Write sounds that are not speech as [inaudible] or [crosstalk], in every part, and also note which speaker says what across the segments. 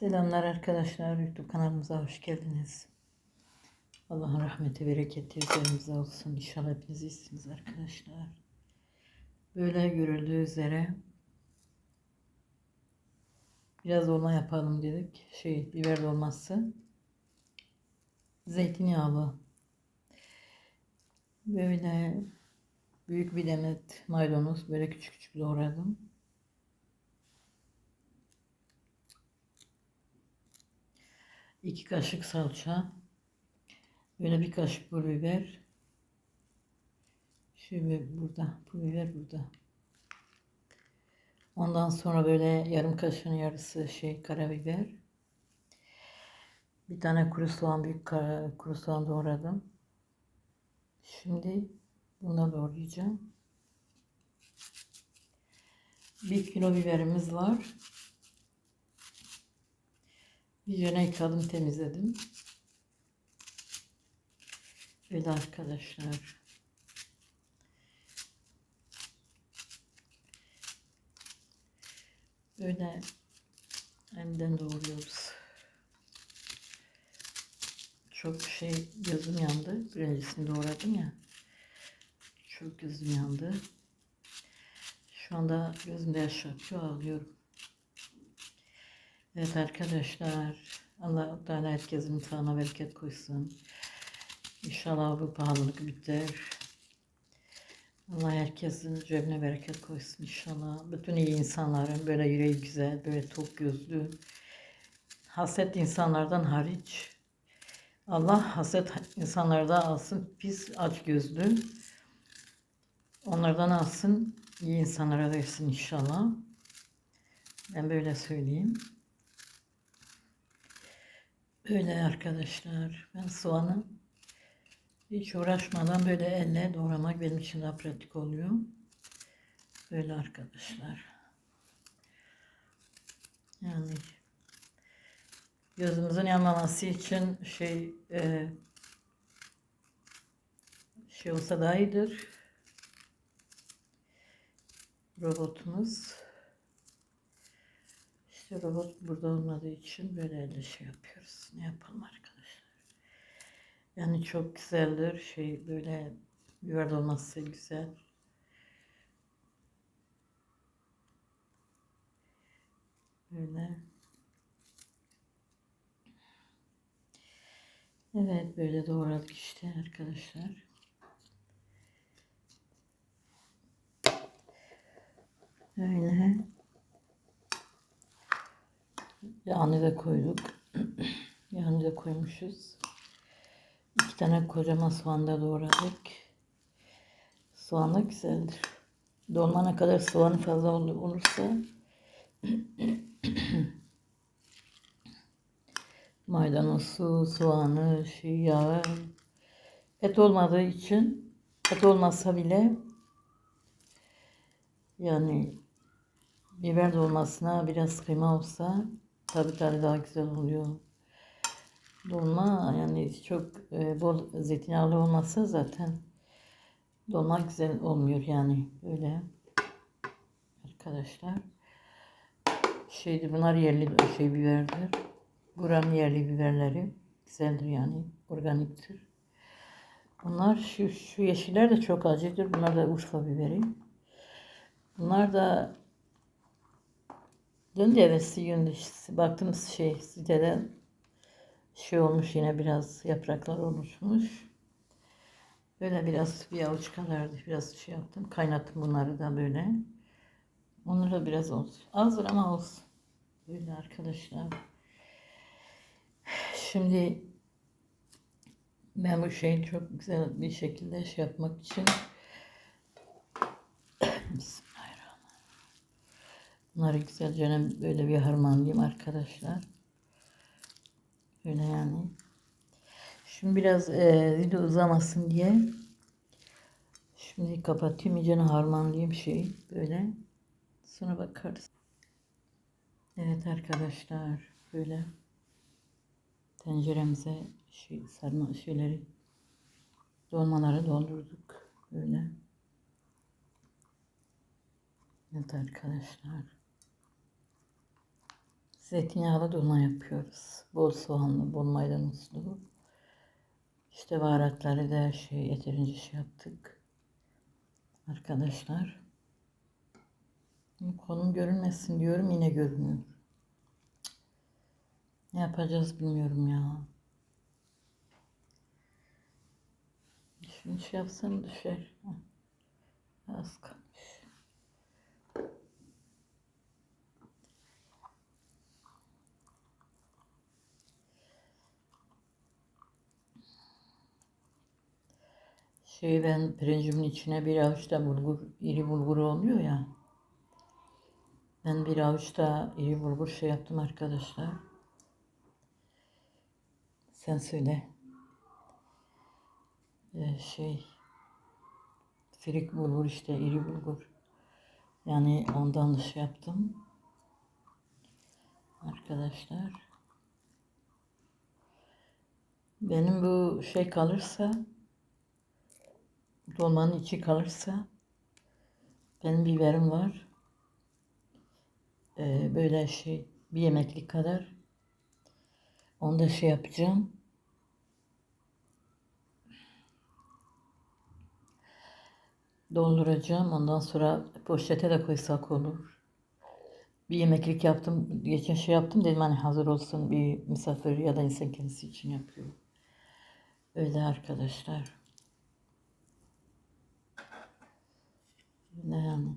Speaker 1: Selamlar arkadaşlar. YouTube kanalımıza hoş geldiniz. Allah'ın rahmeti, bereketi üzerinize olsun. İnşallah hepiniz iyisiniz arkadaşlar. Böyle görüldüğü üzere biraz dolma yapalım dedik. Şey, biber dolması. Zeytinyağlı. Böyle büyük bir demet maydanoz böyle küçük küçük doğradım. İki kaşık salça, böyle bir kaşık pul biber, şöyle burada, pul biber burada. Ondan sonra böyle yarım kaşığın yarısı şey karabiber. Bir tane kuru soğan, büyük kuru soğan doğradım. Şimdi bunu doğrayacağım. Bir kilo biberimiz var. Yüzüne yıkadım temizledim. Öyle arkadaşlar. Böyle elden doğruyoruz. Çok şey gözüm yandı. Birincisini doğradım ya. Çok gözüm yandı. Şu anda gözümde yaş akıyor ağlıyorum. Evet arkadaşlar. Allah Teala herkesin mutfağına bereket koysun. İnşallah bu pahalılık biter. Allah herkesin cebine bereket koysun inşallah. Bütün iyi insanların böyle yüreği güzel, böyle tok gözlü, haset insanlardan hariç Allah haset insanlardan alsın, pis aç gözlü. Onlardan alsın, iyi insanlara versin inşallah. Ben böyle söyleyeyim. Öyle arkadaşlar. Ben soğanı hiç uğraşmadan böyle elle doğramak benim için daha pratik oluyor. Böyle arkadaşlar. Yani gözümüzün yanmaması için şey e, şey olsa daha iyidir. Robotumuz. İşte robot burada olmadığı için böyle elle şey yapıyoruz. Ne yapalım arkadaşlar. Yani çok güzeldir. Şey böyle dolması güzel. Böyle. Evet böyle doğradık işte arkadaşlar. Öyle. Yağını da koyduk. [clears throat] Yağını da koymuşuz. İki tane kocaman soğan da doğradık. Soğan da güzeldir. Dolmana kadar soğanı fazla olursa [clears throat] maydanozu, soğanı, şey, yağı et olmadığı için et olmasa bile yani biber dolmasına biraz kıyma olsa tabii tabii daha güzel oluyor. Dolma yani çok e, bol zeytinyağlı olmazsa zaten dolma güzel olmuyor yani böyle arkadaşlar. Şeydi bunlar yerli şey biberdir. Buranın yerli biberleri güzeldir yani organiktir. Bunlar şu, şu yeşiller de çok acıdır. Bunlar da Urfa biberi. Bunlar da Dün de evvelsi gün baktım şey siteden şey olmuş yine biraz yapraklar oluşmuş. Böyle biraz bir avuç kadardı. Biraz şey yaptım. Kaynattım bunları da böyle. Onları da biraz olsun. Azdır ama olsun. Böyle arkadaşlar. Şimdi ben bu şeyi çok güzel bir şekilde şey yapmak için Bunları güzelce böyle bir harmanlayayım arkadaşlar. Böyle yani. Şimdi biraz e, video uzamasın diye şimdi kapatayım iyice harmanlayayım şey böyle. Sonra bakarız. Evet arkadaşlar böyle tenceremize şey sarma şeyleri dolmaları doldurduk böyle. Evet arkadaşlar. Zeytinyağlı dolma yapıyoruz. Bol soğanlı, bol maydanozlu. İşte baharatları da her şeyi yeterince şey yaptık. Arkadaşlar. Konum görünmesin diyorum yine görünüyor. Ne yapacağız bilmiyorum ya. Şunu şey yapsam düşer. Az kalmış. Şey ben pirincimin içine bir avuç da bulgur, iri bulgur oluyor ya. Ben bir avuç da iri bulgur şey yaptım arkadaşlar. Sen söyle. Ee, şey firik bulgur işte iri bulgur. Yani ondan da şey yaptım. Arkadaşlar. Benim bu şey kalırsa dolmanın içi kalırsa benim biberim var. Ee, böyle şey bir yemeklik kadar. Onu da şey yapacağım. Dolduracağım. Ondan sonra poşete de koysak olur. Bir yemeklik yaptım. Geçen şey yaptım dedim hani hazır olsun bir misafir ya da insan kendisi için yapıyor. Öyle arkadaşlar. Ne yani?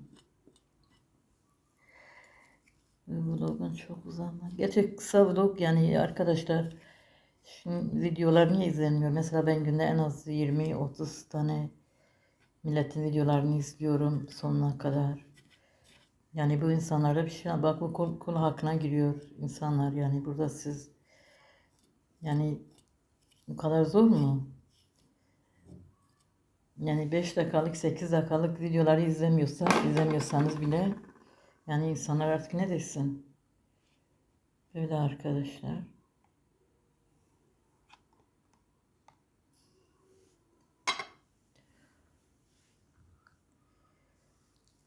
Speaker 1: Vlogun çok uzama. Gerçek kısa vlog yani arkadaşlar. Şimdi videolar niye izlenmiyor? Mesela ben günde en az 20-30 tane milletin videolarını izliyorum sonuna kadar. Yani bu insanlara bir şey bak bu kul, kul hakkına giriyor insanlar yani burada siz yani bu kadar zor mu? Yani 5 dakikalık 8 dakikalık videoları izlemiyorsa izlemiyorsanız bile yani insanlar artık ne desin? Böyle arkadaşlar.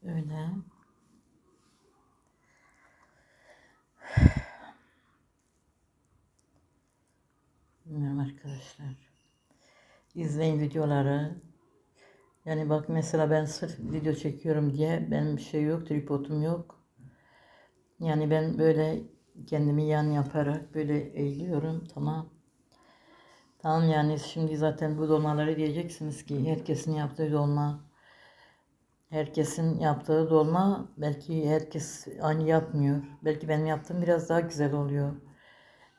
Speaker 1: Öyle. Bilmiyorum arkadaşlar. İzleyin videoları. Yani bak mesela ben sırf video çekiyorum diye benim bir şey yok, tripodum yok. Yani ben böyle kendimi yan yaparak böyle eğiliyorum tamam. Tamam yani şimdi zaten bu dolmaları diyeceksiniz ki herkesin yaptığı dolma herkesin yaptığı dolma belki herkes aynı yapmıyor. Belki benim yaptığım biraz daha güzel oluyor.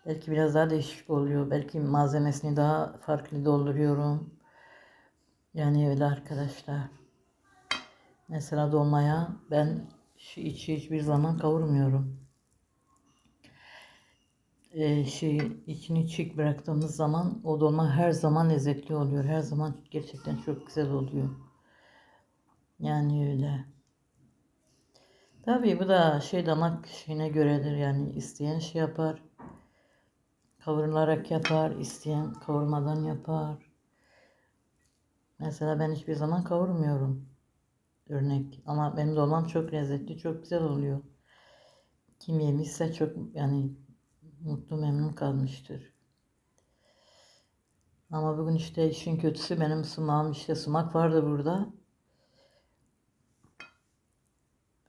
Speaker 1: Belki biraz daha değişik oluyor. Belki malzemesini daha farklı dolduruyorum. Yani öyle arkadaşlar. Mesela dolmaya ben şu içi hiçbir zaman kavurmuyorum. Ee, şey içini çiğ bıraktığımız zaman o dolma her zaman lezzetli oluyor. Her zaman gerçekten çok güzel oluyor. Yani öyle. Tabii bu da şey damak şeyine göredir yani isteyen şey yapar. Kavrularak yapar, isteyen kavurmadan yapar. Mesela ben hiçbir zaman kavurmuyorum. Örnek. Ama benim dolmam çok lezzetli, çok güzel oluyor. Kim yemişse çok yani mutlu memnun kalmıştır. Ama bugün işte işin kötüsü benim sumağım işte sumak vardı burada.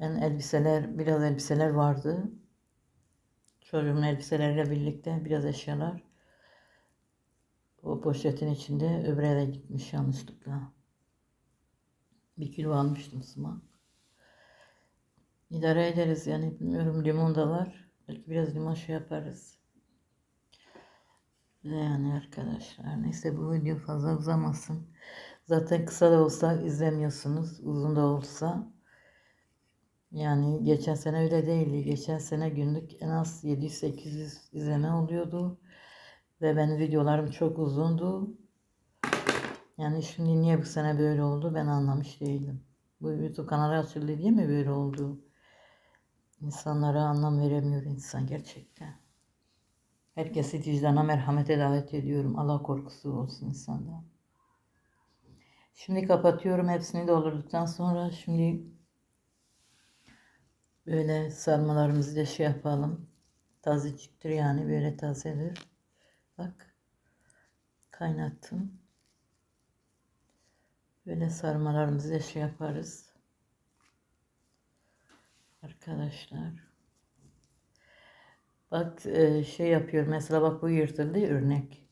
Speaker 1: Ben elbiseler, biraz elbiseler vardı. Çocuğumun elbiseleriyle birlikte biraz eşyalar. O poşetin içinde öbüre de gitmiş yanlışlıkla. Bir kilo almıştım sumak. İdare ederiz yani bilmiyorum limon da var. Belki biraz limon şey yaparız. Yani arkadaşlar neyse bu video fazla uzamasın. Zaten kısa da olsa izlemiyorsunuz. Uzun da olsa. Yani geçen sene öyle değildi. Geçen sene günlük en az 700-800 izleme oluyordu. Ve benim videolarım çok uzundu. Yani şimdi niye bu sene böyle oldu ben anlamış değilim. Bu YouTube kanalı açıldı diye mi böyle oldu? İnsanlara anlam veremiyor insan gerçekten. Herkesi vicdana merhamete davet ediyorum. Allah korkusu olsun insanda. Şimdi kapatıyorum. Hepsini doldurduktan sonra şimdi böyle sarmalarımızı da şey yapalım. Tazeciktir yani böyle tazedir. Bak kaynattım. Böyle sarmalarımızı şey yaparız. Arkadaşlar. Bak e, şey yapıyor mesela bak bu yırtıldı örnek.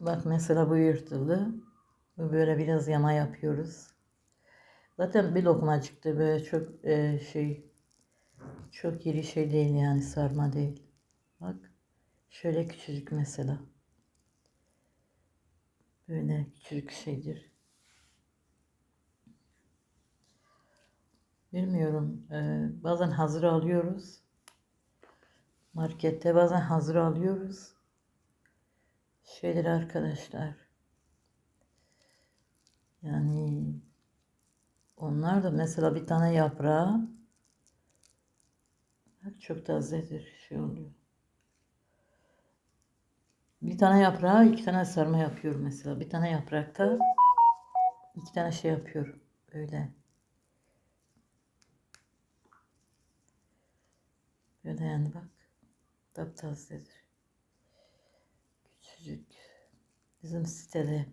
Speaker 1: Bak mesela bu yırtıldı. Böyle biraz yama yapıyoruz. Zaten bir lokma çıktı böyle çok e, şey çok iri şey değil yani sarma değil. Bak şöyle küçücük mesela. Böyle küçücük şeydir. Bilmiyorum. e, bazen hazır alıyoruz. Markette bazen hazır alıyoruz. Şeyleri arkadaşlar. Yani onlar da mesela bir tane yaprağı çok tazedir şey oluyor. Bir tane yaprağı iki tane sarma yapıyorum mesela. Bir tane yaprakta iki tane şey yapıyorum. Böyle. Böyle yani bak. Taptazedir. Küçücük. Bizim sitede.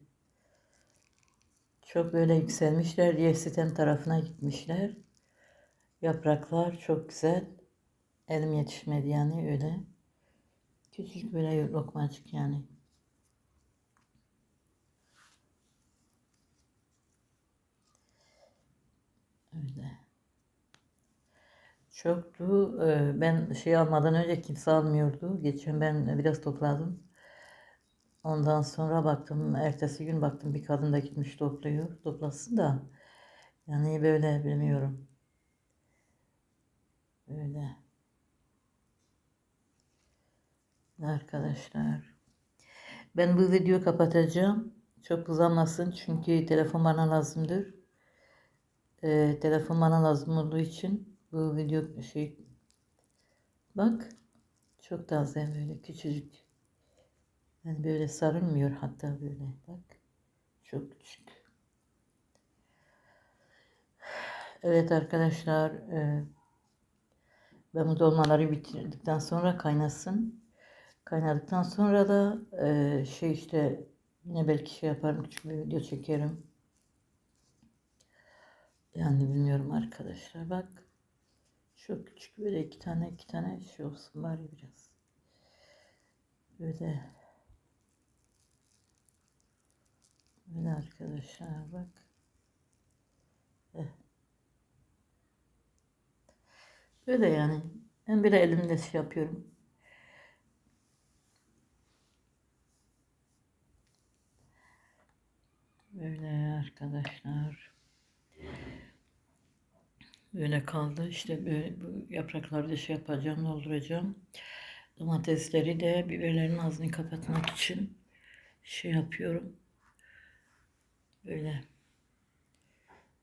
Speaker 1: Çok böyle yükselmişler diye sitenin tarafına gitmişler. Yapraklar çok güzel. Elim yetişmedi yani öyle. Küçücük böyle lokmacık yani. Öyle. Çoktu. Ee, Ben şey almadan önce kimse almıyordu. Geçen ben biraz topladım. Ondan sonra baktım, ertesi gün baktım bir kadın da gitmiş topluyor. Toplasın da. Yani böyle bilmiyorum. Öyle. Arkadaşlar. Ben bu videoyu kapatacağım. Çok uzamasın çünkü telefon bana lazımdır. Ee, telefon bana lazım olduğu için bu video şey bak çok taze böyle küçücük. Yani böyle sarılmıyor hatta böyle bak. Çok küçük. Evet arkadaşlar e, ben bu dolmaları bitirdikten sonra kaynasın. Kaynadıktan sonra da e, şey işte yine belki şey yaparım küçük bir video çekerim. Yani bilmiyorum arkadaşlar bak. Çok küçük böyle iki tane iki tane şey olsun bari biraz. Böyle. Böyle arkadaşlar bak. Eh. Böyle yani. Ben bir de elimle şey yapıyorum. Böyle arkadaşlar. Böyle kaldı. İşte böyle bu yaprakları da şey yapacağım, dolduracağım. Domatesleri de biberlerin ağzını kapatmak için şey yapıyorum. Böyle.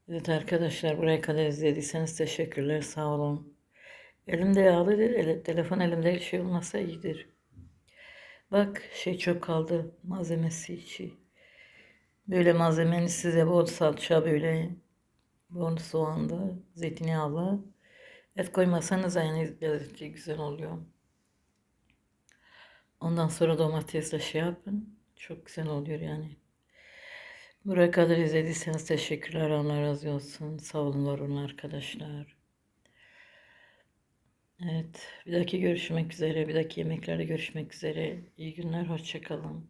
Speaker 1: Evet arkadaşlar buraya kadar izlediyseniz teşekkürler. Sağ olun. Elimde yağlıdır. Ele, telefon elimde şey olmasa iyidir. Bak şey çok kaldı. Malzemesi içi. Böyle malzemeni size bol salça böyle bol soğanlı, zeytinyağlı. Et koymasanız yani lezzetli güzel oluyor. Ondan sonra domatesle şey yapın. Çok güzel oluyor yani. Buraya kadar izlediyseniz teşekkürler. Allah razı olsun. Sağ olun var arkadaşlar. Evet. Bir dahaki görüşmek üzere. Bir dahaki yemeklerde görüşmek üzere. İyi günler. Hoşçakalın.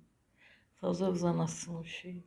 Speaker 1: Fazla uzamasın bu şey.